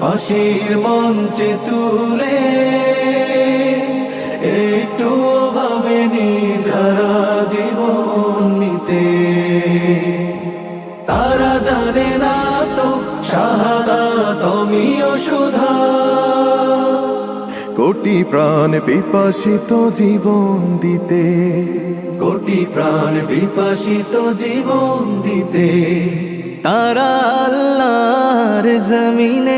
ফাঁসির মঞ্চে তুলে একটু ভাবেনি যারা জীবন নিতে। তারা জানে না তো শাহাদা তুমিও সুধা কোটি প্রাণ বিপাসিত জীবন দিতে। কোটি প্রাণ বিপাসিত জীবন দিতে। তারা আল্লাহর জমিনে